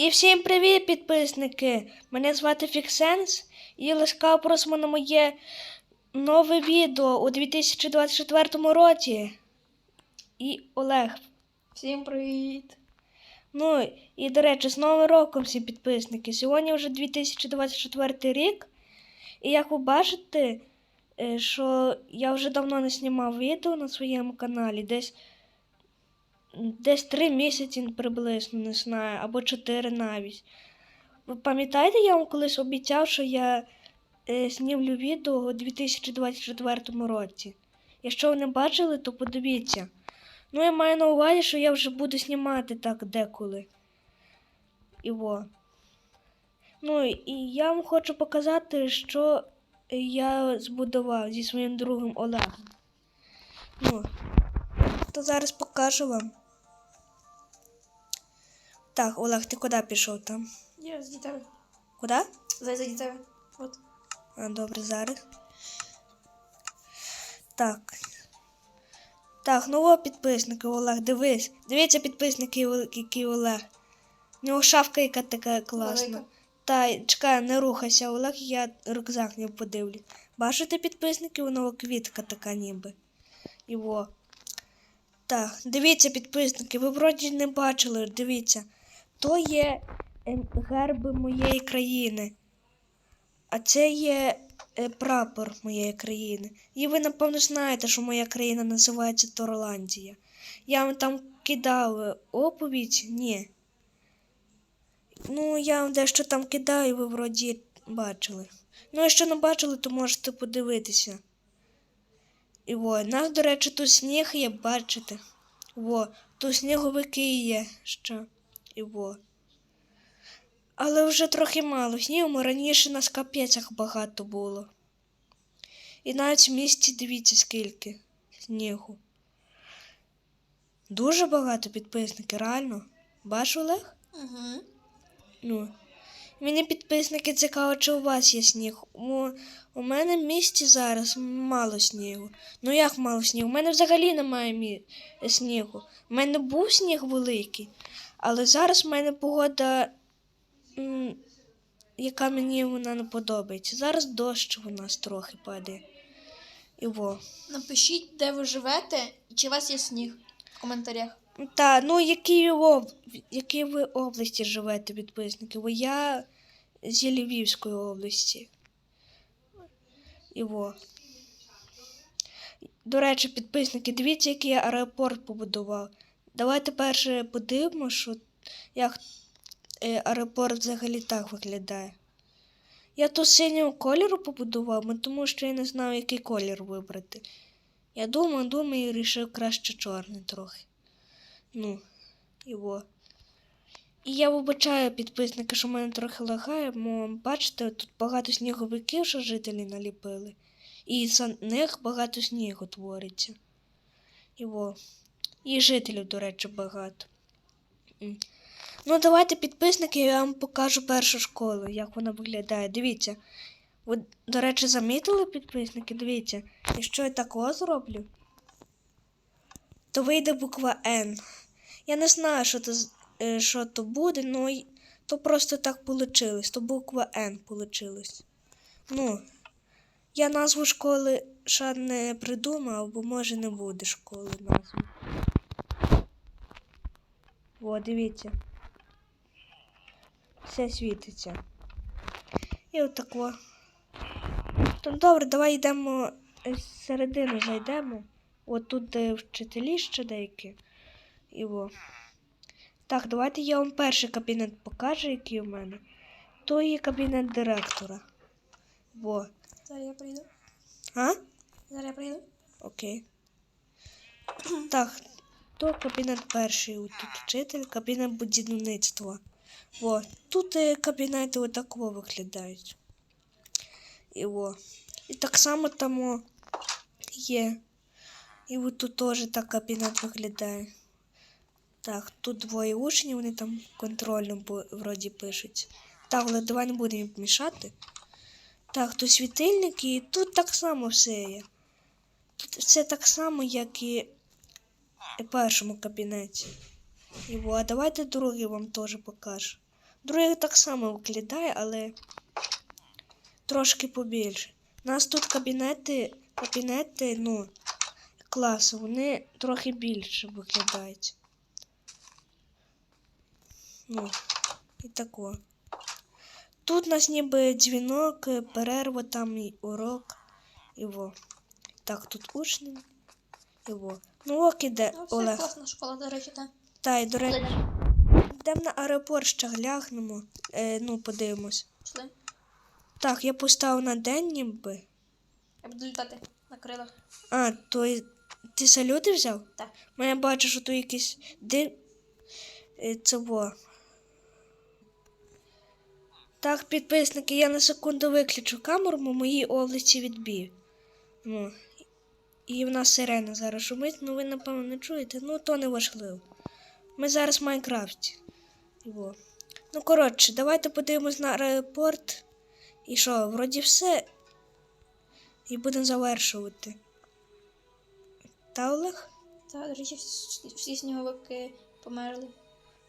І всім привіт, підписники! Мене звати Фіксенс і ласкаво просимо на моє нове відео у 2024 році. І Олег. Всім привіт! Ну і до речі, з Новим роком всі підписники. Сьогодні вже 2024 рік. І як ви бачите, е, що я вже давно не знімав відео на своєму каналі. Десь десь три місяці приблизно, не знаю, або чотири навіть. Ви пам'ятаєте, я вам колись обіцяв, що я е, знімлю відео у 2024 році. Якщо ви не бачили, то подивіться. Ну, я маю на увазі, що я вже буду знімати так деколи. І во. Ну, і я вам хочу показати, що я збудував зі своїм другом Олегом. Ну, то зараз покажу вам. Так, Олег, ти куди пішов там? Я з дітей. Куди? За, за дітей. От. А, добре, зараз. Так. Так, ну о, підписники, Олег, дивись. Дивіться, підписники, який Олег. У нього шапка яка така класна. Велика. Та, чекай, не рухайся, Олег, я рюкзак не подивлю. Бачите, підписники, у нього квітка така ніби. Його. Так, дивіться, підписники, ви вроді не бачили, дивіться. То є ем, герби моєї країни. А це є е, прапор моєї країни. І ви, напевно, знаєте, що моя країна називається Торландія. Я вам там кидав е, оповідь? Ні. Ну, я вам дещо там кидаю, ви вроді бачили. Ну, якщо не бачили, то можете подивитися. І во, нас, до речі, тут сніг є, бачите. Во, тут сніговики є ще. Во. Але вже трохи мало снігу, раніше на скапецях багато було. І навіть в місті дивіться скільки снігу. Дуже багато підписників, реально. Баш, Олег? Угу. Ну. Мені підписники цікаво, чи у вас є сніг. У, у мене в місті зараз мало снігу. Ну як мало снігу? У мене взагалі немає мі... снігу. У мене був сніг великий, але зараз в мене погода, яка мені вона не подобається. Зараз дощ у нас трохи падає. І во. Напишіть, де ви живете і чи у вас є сніг в коментарях. Та, ну які, об... які ви області живете, підписники? Бо я зі Львівської області. Іво. До речі, підписники, дивіться, який я аеропорт побудував. Давайте перше подивимося, що як е, аеропорт взагалі так виглядає. Я тут синього кольору побудував, тому що я не знав, який колір вибрати. Я думаю, думаю і вирішив краще чорний трохи. Ну, його. І я вибачаю підписники, що в мене трохи лагає, бо бачите, тут багато сніговиків, що жителі наліпили. І за них багато снігу твориться. Його. І жителів, до речі, багато. Ну, давайте, підписники, я вам покажу першу школу, як вона виглядає. Дивіться. Ви, до речі, замітили підписники? Дивіться, якщо я такого зроблю, то вийде буква Н. Я не знаю, що то, е, що то буде, але то просто так вийшло. То буква Н вийшло. Ну, я назву школи ще не придумав, бо може не буде школи назви. О, дивіться. Все світиться. І отако. То добре, давай йдемо е, з середини зайдемо. От тут де вчителі ще деякі. І во. Так, давайте я вам перший кабінет покажу, який у мене. То є кабінет директора. Во. Зараз я прийду. А? Зараз я прийду. Окей. Так, то кабінет перший, тут вчитель, кабінет будівництва. Во. Тут е, кабінети отаково виглядають. І во. І так само там є. І от тут теж так кабінет виглядає. Так, тут двоє учнів, вони там контрольно вроді пишуть. Так, але давай не будемо мішати. Так, тут світильники, і тут так само все є. Тут все так само, як і першому кабінеті. Во, а давайте другий вам теж покажу. Другий так само виглядає, але трошки побільше. У нас тут кабінети, кабінети, ну, класи, вони трохи більше виглядають. Ну, і тако. Тут у нас ніби дзвінок, перерва, там і урок. І во. Так, тут учні. І во. Ну ок іде, Ну, все Олег. класна школа, до речі, так. Та, і до речі, йдемо на аеропорт ще глянемо. Е, ну, подивимось. Пішли. Так, я поставив на день ніби. Я буду літати на крилах. А, то й- ти салюти взяв? Так. Ну, я бачу, що тут якийсь дим. Е, Це во. Так, підписники, я на секунду виключу камеру, бо моїй області відбій. Ну. І в нас сирена зараз шумить, ну ви напевно не чуєте, ну то не важливо. Ми зараз в Майнкрафті. Во. Ну, коротше, давайте подивимось на аеропорт. І що, вроді все. І будемо завершувати. Та Олег? Та, до речі, всі, всі сніговики померли.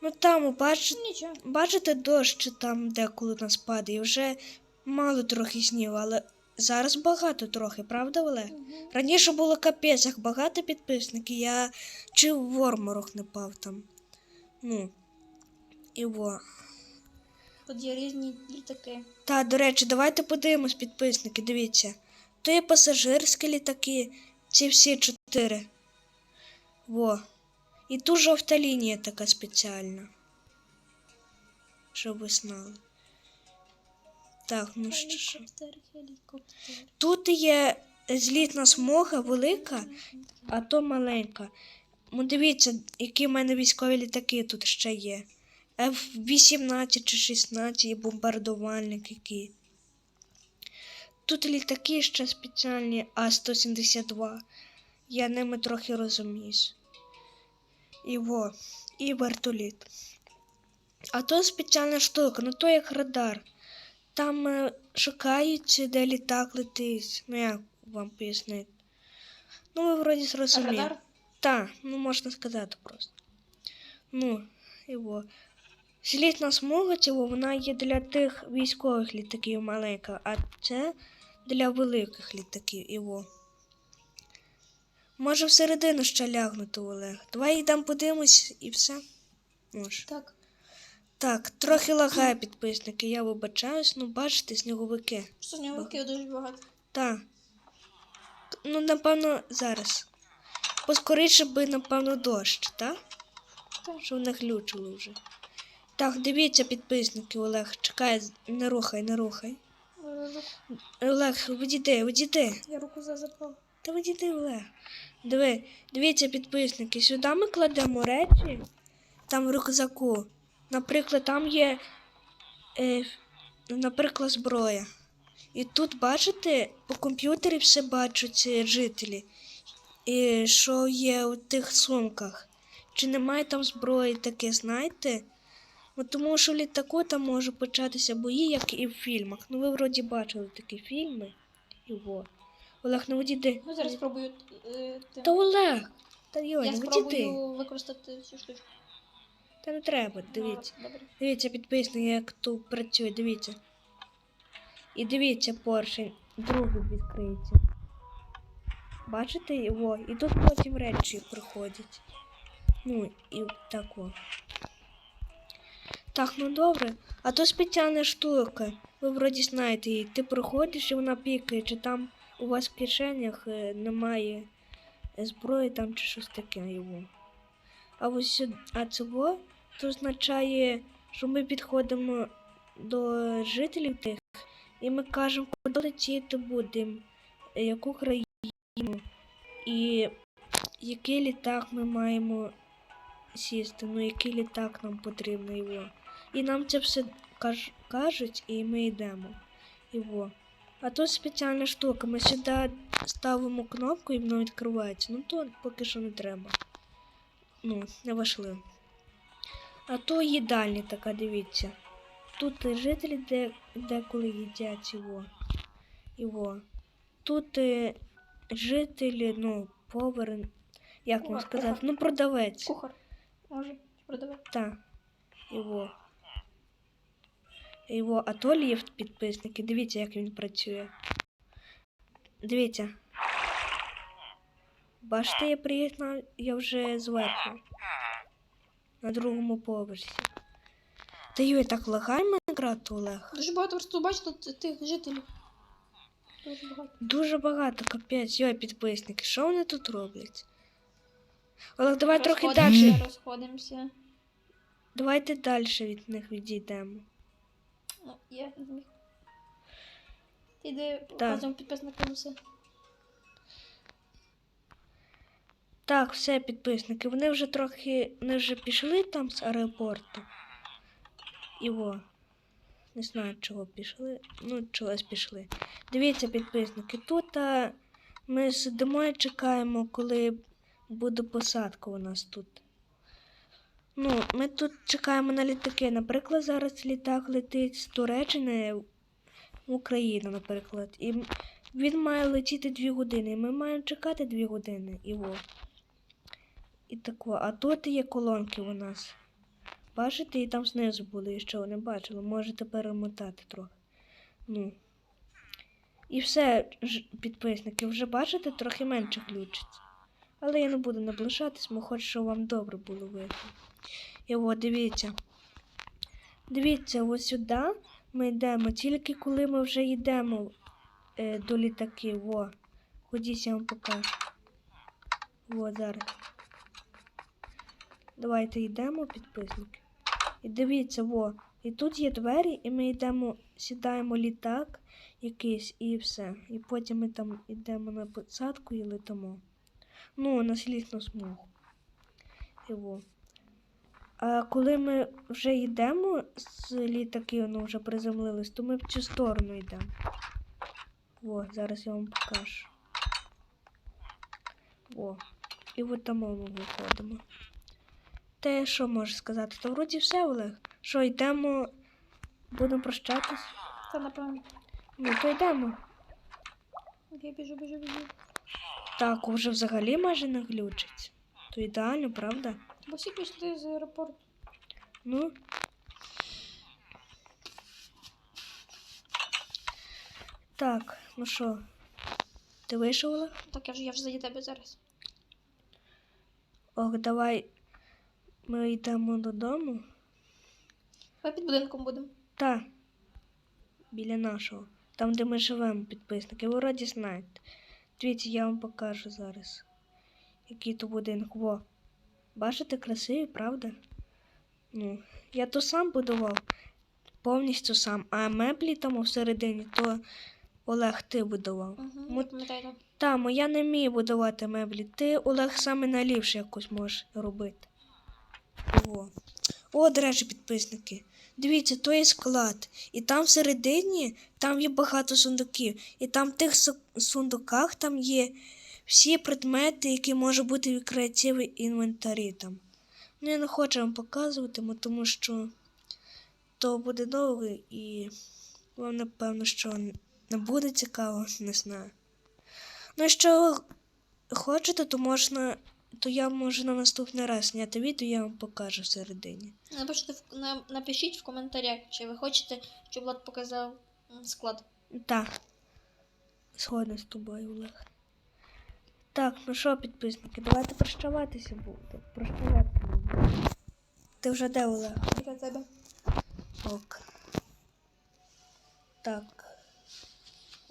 Ну там, бачите, Ну, Нічого. бачите дощ там деколи у нас падає. Вже мало трохи снігу, але зараз багато трохи, правда, Олег? Мгм. Раніше було капець, як багато підписників, я чи в орморок не пав там. Ну. І во. Тут є різні літаки. Та, до речі, давайте подивимось, підписники, дивіться. То є пасажирські літаки, ці всі чотири. Во. І тут жовта лінія така спеціальна. Щоб ви знали. Так, ну що ж. Тут є злітна смуга велика, а то маленька. Ну, дивіться, які в мене військові літаки тут ще є. F-18 чи 16 і бомбардувальник який. Тут літаки ще спеціальні А-172. Я ними трохи розуміюсь. І во, і вертоліт. А то спеціальна штука, ну то як радар. Там е, шукають, де літак летить. Ну як вам пояснити? Ну, ви вроді зрозуміли. Так, ну можна сказати просто. Ну, його. Злітна смуга цього вона є для тих військових літаків маленька, а це для великих літаків його. Може всередину ще лягнути, Олег. Давай йдемо подивимось і все. Може. Так. Так, трохи лагає підписники, я вибачаюсь, ну бачите, сніговики. Що сніговиків дуже багато. Так. Ну, напевно, зараз. Поскоріше би, напевно, дощ, так? Так. Що не глючило вже. Так, дивіться, підписники, Олег, чекай, не рухай, не рухай. Олег, відійди, відійди. Я руку зазапав. Та відійди, Олег. Диви, дивіться, підписники, сюди ми кладемо речі, там в рюкзаку. Наприклад, там є, е, наприклад, зброя. І тут, бачите, по комп'ютері все бачать е, жителі, і що є у тих сумках. Чи немає там зброї таке, знаєте? Ну, тому що в літаку там може початися бої, як і в фільмах. Ну, ви вроді бачили такі фільми. І во. Олег, не відійди. Ну, зараз спробую. Е. Та Олег! Та йой, Я спробую використати цю штучку. Та не треба, дивіться. Добре. Дивіться, підписник, як тут працює, дивіться. І дивіться, поршень, другий відкриється. Бачите його? І тут потім речі приходять. Ну, і так о. Так, ну добре. А то спеціальна штука. Ви вроді знаєте її. Ти проходиш і вона пікає, чи там у вас в кишенях е, немає зброї там чи щось таке його. А ось сюди, а цього то означає, що ми підходимо до жителів тих, і ми кажемо, куди летіти будемо, яку країну, і який літак ми маємо сісти, ну який літак нам потрібно його. І нам це все каж- кажуть, і ми йдемо. Його. А тут спеціальна штука. Ми сюди ставимо кнопку і воно відкривається. Ну то поки що не треба. Ну, не важливо. А то їдальня така, дивіться. Тут жителі де, деколи їдять його. його. Тут жителі, ну, повар, як вам сказати, кухар. ну продавець. Кухар. Може, продавати. Так. Його. Його, а то ліфт підписники. Дивіться, як він працює. Дивіться. Бачите, я приїхав, я вже зверху. На другому поверсі. Та йой, так лагає Майнкрафт, Олег. Дуже багато просто бачите тих жителів. Дуже багато. Дуже багато, капець, йой, підписники. Що вони тут роблять? Олег, давай трохи далі. Розходимося. Давайте далі від них відійдемо. Ну, я. Ти йди показуємо підписникам все. Так, все, підписники. Вони вже трохи. Вони вже пішли там з аеропорту. Іво. Не знаю, чого пішли. Ну, чогось пішли. Дивіться, підписники, тут а, ми сидимо і чекаємо, коли буде посадка у нас тут. Ну, ми тут чекаємо на літаки. Наприклад, зараз літак летить з Туреччини в Україну, наприклад. І він має летіти дві години. І ми маємо чекати дві години. Іво. І тако. А тут є колонки у нас. Бачите, і там знизу були, якщо ви не бачили, можете перемотати трохи. Ну. І все, підписники, вже бачите, трохи менше включиться. Але я не буду наближатись, бо хочу, щоб вам добре було видно. І от, дивіться. Дивіться, ось сюди ми йдемо, тільки коли ми вже йдемо е, до літаків. О, ходіть, я вам покажу. О, зараз. Давайте йдемо, підписники. І дивіться, во. І тут є двері, і ми йдемо, сідаємо літак якийсь і все. І потім ми там йдемо на посадку і летимо. Ну, на слідну смугу. І во. А коли ми вже йдемо з літаки, ну вже приземлились, то ми в цю сторону йдемо. О, зараз я вам покажу. О. І от там ми виходимо. Те, що можеш сказати? То вроді все, Олег. Що, йдемо, будемо прощатись? Та напевно. Ну, то йдемо. Я біжу, біжу, біжу. Так, уже взагалі майже не глючить. То ідеально, правда? Бо всі пішли з аеропорту. Ну. Так, ну що? Ти вийшов? Так, я ж я ж за тебе зараз. Ох, давай. Ми йдемо додому. Ми під будинком будемо. Та. Біля нашого. Там, де ми живемо, підписники. Ви вроді знаєте. Дивіться, я вам покажу зараз. Який то будинок. Во. Бачите, красивий, правда? Ну, я то сам будував. Повністю сам. А меблі там всередині, то Олег ти будував. Угу, так. Та, я не вмію будувати меблі. Ти, Олег, саме найліпше якось можеш робити. О. О, до підписники. Дивіться, то є склад. І там всередині там є багато сундуків. І там в тих сундуках там є всі предмети, які можуть бути в креативі інвентарі там. Ну, я не хочу вам показувати, тому що то буде довго і вам напевно, що не буде цікаво, не знаю. Ну, якщо хочете, то можна. То я можу на наступний раз зняти відео, я вам покажу всередині. Напишіть в, на, напишіть в коментарях, чи ви хочете, щоб Влад показав склад. Так. Згодна з тобою, Олег. Так, ну що, підписники, давайте прощаватися буде. Прощаватися. будемо. Ти вже де, Олег? Для тебе. Ок. Так.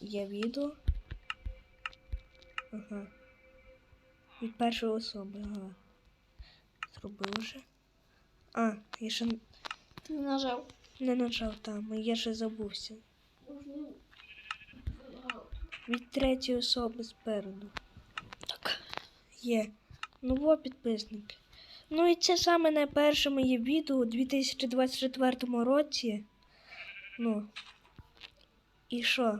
Є відео. Ага. Від першої особи, ага. Зробив вже. А, я ще Ти не нажав. не нажав там, я ще забувся. Від третьої особи спереду. Так. Є. Ну во підписники. Ну і це саме найперше моє відео у 2024 році. Ну. І що?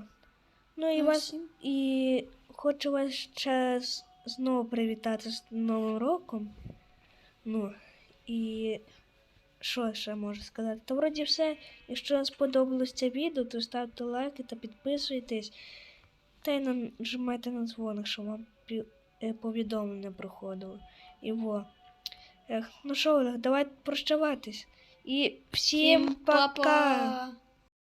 Ну і Ну, вас. І хочу вас ще знову привітати з Новим роком. Ну, і що ще можу сказати? То вроді все. Якщо вам сподобалось це відео, то ставте лайки та підписуйтесь. Та й нажимайте на дзвоник, щоб вам е, повідомлення приходило. І во. Ех, ну що, Олег, давай прощаватись. І всім пока! па-па!